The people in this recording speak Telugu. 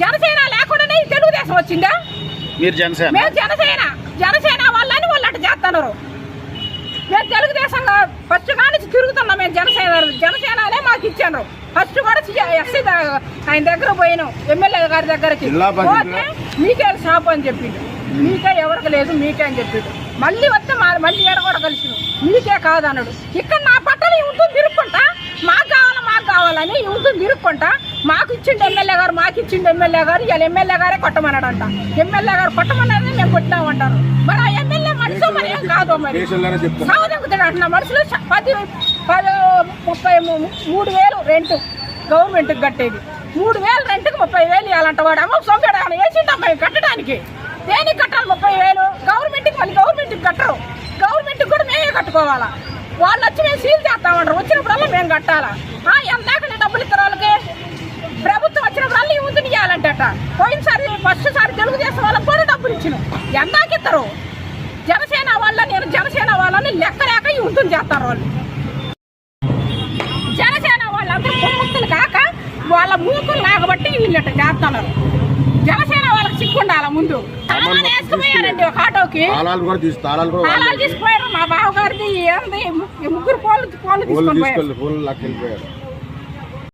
జనసేన లేకుండానే తెలుగుదేశం వచ్చిందా? మీరు జనసేన? మేము జనసేన. జనసేన వాళ్ళని వాళ్ళు అట్లా చేస్తున్నారు మేము తెలుగుదేశం ఫస్ట్ కానీ తిరుగుతున్నాం మేము జనసేన జనసేననే మాకు ఇచ్చాను. ఫస్ట్ కూడా ఎస్సీ ఆయన దగ్గర పోయినాం ఎమ్మెల్యే గారి దగ్గరకి. పోతే మీకే షాప్ అని చెప్పిండు. మీకే ఎవరికి లేదు మీకే అని చెప్పిండు. మళ్ళీ వస్తే మా మళ్ళీ ఏడ కూడా కలిసి మీకే కాదు అన్నాడు ఇక్కడ నా పట్టణ ఉంటుంది తిరుక్కుంటా? మాకు కావాలా మాకు కావాలని ఉంటుంది తిరుక్కుంటా? మాకు ఇచ్చిండు ఎమ్మెల్యే గారు మాకు ఇచ్చిండు ఎమ్మెల్యే గారు ఇవాళ ఎమ్మెల్యే గారే కొట్టమన్నాడంట. ఎమ్మెల్యే గారు కొట్టమన్నారని మేము కొట్టామంటారు మరి ఆ ఎమ్మెల్యే మనిషి మరి ఏం కాదు మరి? సాగుదొక్కుతాడు అంటున్న. మనుషులు పది పది ముప్పై మూడు వేలు రెంట్ గవర్నమెంట్కి కట్టేది. మూడు వేలు రెంట్కి ముప్పై వేలు ఇవ్వాలంట వాడు. అమ్మ సొంతడు ఆయన వేసిండమ్మా కట్టడానికి. దేనికి కట్టాలి ముప్పై వేలు? గవర్నమెంట్కి మళ్ళీ గవర్నమెంట్కి కట్టరు. గవర్నమెంట్కి కూడా మేమే కట్టుకోవాలా. వాళ్ళు వచ్చి మేము సీల్ చేస్తామంటారు. వచ్చినప్పుడల్లా మేము కట్టాలా? ఎంత ఇవ్వాలంటట పోయినసారి ఫస్ట్ సారి తెలుగుదేశం వాళ్ళకి కూడా డబ్బులు ఇచ్చినాం. ఎందాక ఇస్తారు జనసేన వల్ల నేను జనసేన వాళ్ళని లెక్క లేక ఉంటుంది చేస్తారు వాళ్ళు. జనసేన వాళ్ళందరూ పొమ్ముతులు కాక వాళ్ళ మూకులు లాగబట్టి వీళ్ళట చేస్తున్నారు. జనసేన వాళ్ళకి సిక్కుండాల ముందు? వేసుకుపోయారండి ఒక ఆటోకి. తాళాలు తీసుకుపోయారు మా బావగారిది ఏంది ముగ్గురు ఫోన్లు ఫోన్లు తీసుకొని పోయారు.